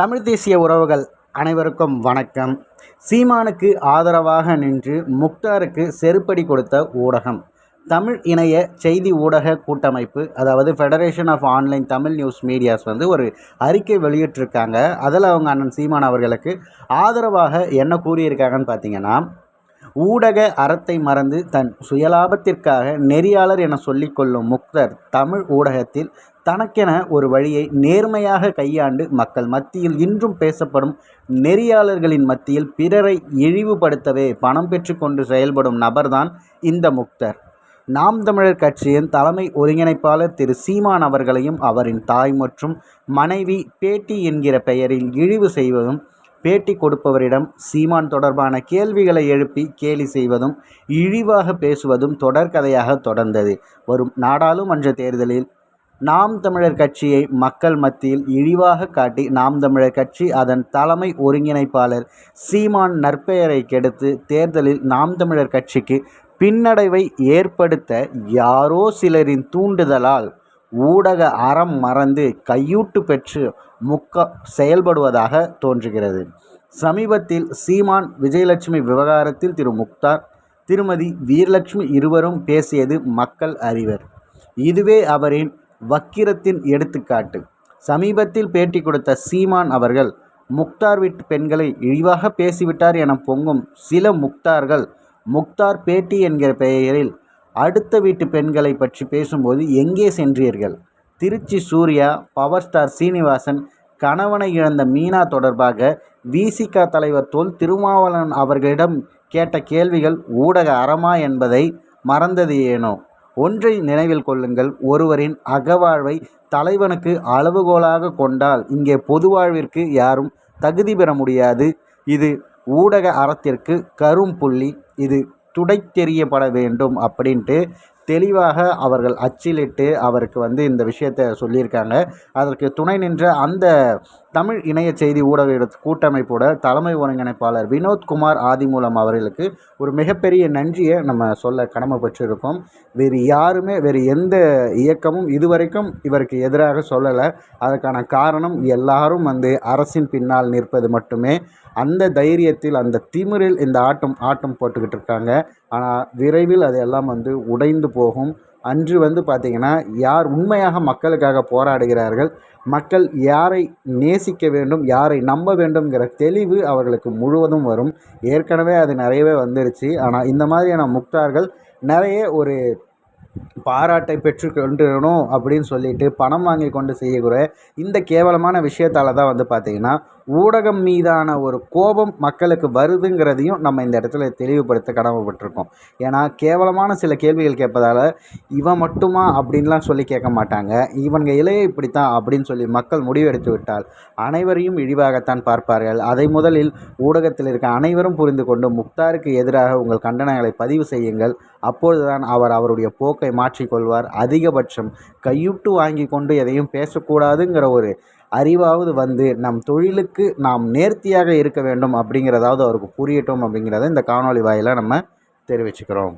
தமிழ் தேசிய உறவுகள் அனைவருக்கும் வணக்கம். சீமானுக்கு ஆதரவாக நின்று முக்தாருக்கு செருப்படி கொடுத்த ஊடகம். தமிழ் இணைய செய்தி ஊடக கூட்டமைப்பு அதாவது federation of online Tamil news medias வந்து ஒரு அறிக்கை வெளியிட்டிருக்காங்க. அதில் அவங்க அண்ணன் சீமான் அவர்களுக்கு ஆதரவாக என்ன கூறியிருக்காங்கன்னு பார்த்தீங்கன்னா ஊடக அறத்தை மறந்து தன் சுயலாபத்திற்காக நெறியாளர் என சொல்லிக்கொள்ளும் முக்தர் தமிழ் ஊடகத்தில் தனக்கென ஒரு வழியை நேர்மையாக கையாண்டு மக்கள் மத்தியில் இன்றும் பேசப்படும் நெறியாளர்களின் மத்தியில் பிறரை இழிவுபடுத்தவே பணம் பெற்றுக்கொண்டு செயல்படும் நபர்தான் இந்த முக்தர். நாம் தமிழர் கட்சியின் தலைமை ஒருங்கிணைப்பாளர் திரு. சீமான் அவர்களையும் அவரின் தாய் மற்றும் மனைவி பேட்டி என்கிற பெயரில் இழிவு செய்வதும் பேட்டி கொடுப்பவரிடம் சீமான் தொடர்பான கேள்விகளை எழுப்பி கேலி செய்வதும் இழிவாக பேசுவதும் தொடர்கதையாக தொடர்ந்தது. வரும் நாடாளுமன்ற தேர்தலில் நாம் தமிழர் கட்சியை மக்கள் மத்தியில் இழிவாக காட்டி நாம் தமிழர் கட்சி அதன் தலைமை ஒருங்கிணைப்பாளர் சீமான் நற்பெயரை கெடுத்து தேர்தலில் நாம் தமிழர் கட்சிக்கு பின்னடைவை ஏற்படுத்த யாரோ சிலரின் தூண்டுதலால் ஊடக அறம் மறந்து கையூட்டு பெற்று முக்க செயல்படுவதாக தோன்றுகிறது. சமீபத்தில் சீமான் விஜயலட்சுமி விவகாரத்தில் திரு முக்தார் திருமதி வீரலட்சுமி இருவரும் பேசியது மக்கள் அறிவர். இதுவே அவரின் வக்கிரத்தின் எடுத்துக்காட்டு. சமீபத்தில் பேட்டி கொடுத்த சீமான் அவர்கள் முக்தார் வீட்டு பெண்களை இழிவாக பேசிவிட்டார் என பொங்கும் சில முக்தார்கள் முக்தார் பேட்டி என்கிற பெயரில் அடுத்த வீட்டு பெண்களை பற்றி பேசும்போது எங்கே சென்றீர்கள்? திருச்சி சூர்யா பவர் ஸ்டார் சீனிவாசன் கணவனை இழந்த மீனா தொடர்பாக விசிக தலைவர் தொல் திருமாவளவன் அவர்களிடம் கேட்ட கேள்விகள் ஊடக அறமா என்பதை மறந்தது ஏனோ? ஒன்றை நினைவில் கொள்ளுங்கள் ஒருவரின் அகவாழ்வை தலைவனுக்கு அளவுகோலாக கொண்டால் இங்கே பொதுவாழ்விற்கு யாரும் தகுதி பெற முடியாது. இது ஊடக அறத்திற்கு கரும் புள்ளி. இது துடைத்தெறியப்பட வேண்டும் அப்படின்ட்டு தெளிவாக அவர்கள் அச்சிலிட்டு அவருக்கு வந்து இந்த விஷயத்தை சொல்லியிருக்காங்க. அதற்கு துணை நின்ற அந்த தமிழ் இணைய செய்தி ஊடக கூட்டமைப்போட தலைமை ஒருங்கிணைப்பாளர் வினோத்குமார் ஆதிமூலம் அவர்களுக்கு ஒரு மிகப்பெரிய நன்றியை நம்ம சொல்ல கடமைப்பட்டிருக்கோம். வேறு யாருமே வேறு எந்த இயக்கமும் இதுவரைக்கும் இவருக்கு எதிராக சொல்லலை. அதற்கான காரணம் எல்லாரும் வந்து அரசின் பின்னால் நிற்பது மட்டுமே. அந்த தைரியத்தில் அந்த திமிரில் இந்த ஆட்டம் ஆட்டம் போட்டுக்கிட்டு இருக்காங்க. ஆனால் விரைவில் அது எல்லாம் வந்து உடைந்து போகும். அன்று வந்து பார்த்திங்கன்னா யார் உண்மையாக மக்களுக்காக போராடுகிறார்கள் மக்கள் யாரை நேசிக்க வேண்டும் யாரை நம்ப வேண்டும்ங்கிற தெளிவு அவர்களுக்கு முழுவதும் வரும். ஏற்கனவே அது நிறையவே வந்துருச்சு. ஆனால் இந்த மாதிரியான முக்தார்கள் நிறைய ஒரு பாராட்டை பெற்று அப்படின்னு சொல்லிட்டு பணம் வாங்கி கொண்டு செய்யக்கூடிய இந்த கேவலமான விஷயத்தால் தான் வந்து பார்த்திங்கன்னா ஊடகம் மீதான ஒரு கோபம் மக்களுக்கு வருதுங்கிறதையும் நம்ம இந்த இடத்துல தெளிவுபடுத்த கடமைப்பட்டிருக்கோம். ஏன்னா கேவலமான சில கேள்விகள் கேட்பதால் இவன் மட்டுமா? அப்படின்லாம் சொல்லி கேட்க மாட்டாங்க. இவங்க இலையை இப்படித்தான் அப்படின்னு சொல்லி மக்கள் முடிவெடுத்து விட்டால் அனைவரையும் இழிவாகத்தான் பார்ப்பார்கள். அதை முதலில் ஊடகத்தில் இருக்க அனைவரும் புரிந்து கொண்டு முக்தாருக்கு எதிராக உங்கள் கண்டனங்களை பதிவு செய்யுங்கள். அப்பொழுதுதான் அவர் அவருடைய போக்கை மாற்றிக்கொள்வார். அதிகபட்சம் கையுட்டு வாங்கி கொண்டு எதையும் பேசக்கூடாதுங்கிற ஒரு அறிவாவது வந்து நம் தொழிலுக்கு நாம் நேர்த்தியாக இருக்க வேண்டும் அப்படிங்கிறதாவது அவருக்கு புரியட்டும் அப்படிங்கிறத இந்த காணொலி வாயிலாக நம்ம தெரிவிச்சுக்கிறோம்.